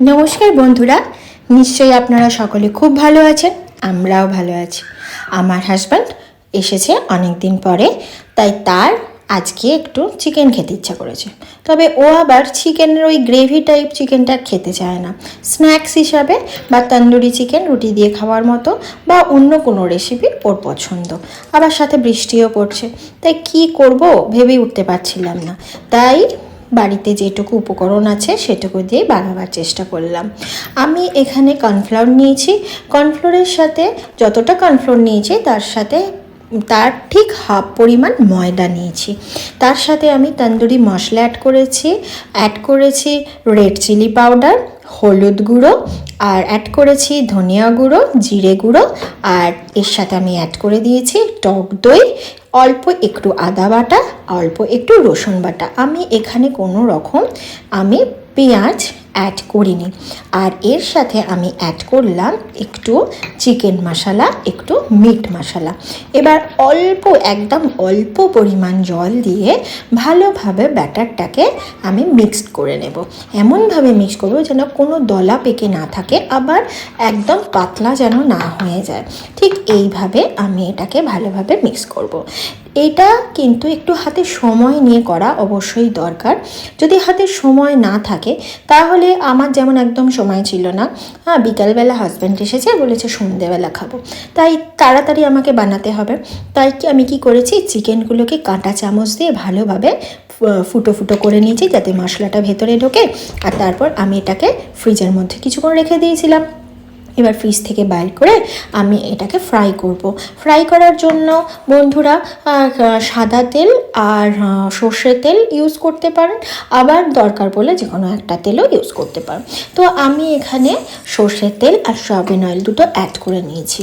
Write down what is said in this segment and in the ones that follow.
নমস্কার বন্ধুরা, নিশ্চয়ই আপনারা সকলে খুব ভালো আছেন, আমরাও ভালো আছি। আমার হাজব্যান্ড এসেছে অনেক দিন পরে, তাই তার আজকে একটু চিকেন খেতে ইচ্ছা করেছে। তবে ও আবার চিকেনের ওই গ্রেভি টাইপ চিকেনটা খেতে চায় না। স্ন্যাক্স হিসাবে বা তন্দুরি চিকেন রুটি দিয়ে খাওয়ার মতো বা অন্য কোনো রেসিপি ওর পছন্দ। আবার সাথে বৃষ্টিও পড়ছে, তাই কি করব ভেবে উঠতে পারছিলাম না। তাই বাড়িতে যেটুকু উপকরণ আছে সেটুকু দিয়ে বানাবার চেষ্টা করলাম। আমি এখানে কর্নফ্লাওয়ার নিয়েছি। কর্নফ্লোরের সাথে যতটা কর্নফ্লোর নিয়েছি, তার সাথে তার ঠিক হাফ পরিমাণ ময়দা নিয়েছি। তার সাথে আমি তন্দুরি মশলা অ্যাড করেছি। অ্যাড করেছি রেড চিলি পাউডার হলুদ গুঁড়ো, আর অ্যাড করেছি ধনিয়া গুঁড়ো, জিরে গুঁড়ো, আর এর সাথে আমি অ্যাড করে দিয়েছি টক দই অল্প একটু আদা বাটা অল্প একটু রসুন বাটা। আমি এখানে কোনো রকম আমি পেঁয়াজ অ্যাড করিনি। আর এর সাথে আমি অ্যাড করলাম একটু চিকেন মশলা একটু মিট মশলা এবার অল্প, একদম অল্প পরিমাণ জল দিয়ে ভালোভাবে ব্যাটারটাকে আমি মিক্সড করে নেব। এমনভাবে মিক্স করব যেন কোনো দলা পেকে না থাকে, আবার একদম পাতলা যেন না হয়ে যায়। ঠিক এইভাবে আমি এটাকে ভালোভাবে মিক্স করব। এটা কিন্তু একটু হাতে সময় নিয়ে করা অবশ্যই দরকার। যদি হাতে সময় না থাকে, তাহলে আমার যেমন একদম সময় ছিল না হ্যাঁ বিকালবেলা হাজব্যান্ড এসেছে, বলেছে সন্ধেবেলা খাব। তাই তাড়াতাড়ি আমাকে বানাতে হবে। তাই কি আমি কি করেছি, চিকেনগুলোকে কাঁটা চামচ দিয়ে ভালোভাবে ফুটো ফুটো করে নিয়েছি, যাতে মশলাটা ভেতরে ঢোকে। আর তারপর আমি এটাকে ফ্রিজের মধ্যে কিছুক্ষণ রেখে দিয়েছিলাম। এবার ফ্রিজ থেকে বাইর করে আমি এটাকে ফ্রাই করব। ফ্রাই করার জন্য বন্ধুরা সাদা তেল আর আহ, সর্ষের তেল ইউজ করতে পারেন। আবার দরকার পড়লে যে কোনো একটা তেলও ইউজ করতে পারেন। তো আমি এখানে সর্ষের তেল আর সয়াবিন অয়েল দুটো অ্যাড করে নিয়েছি।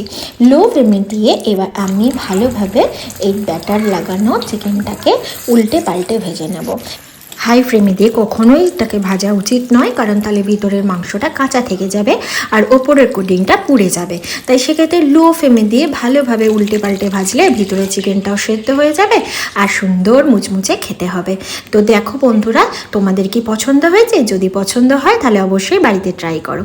লো ফ্লেমে দিয়ে এবার আমি ভালোভাবে এই ব্যাটার লাগানো চিকেনটাকে উল্টে পাল্টে ভেজে নেব। হাই ফ্লেমে দিয়ে কখনোই তাকে ভাজা উচিত নয়, কারণ তাহলে ভিতরের মাংসটা কাঁচা থেকে যাবে আর ওপরের কোডিংটা পুড়ে যাবে। তাই সেক্ষেত্রে লো ফ্লেমে দিয়ে ভালোভাবে উল্টে পাল্টে ভাজলে ভিতরে চিকেনটাও সেদ্ধ হয়ে যাবে আর সুন্দর মুচমুচে খেতে হবে। তো দেখো বন্ধুরা, তোমাদের কি পছন্দ হয়েছে? যদি পছন্দ হয় তাহলে অবশ্যই বাড়িতে ট্রাই করো।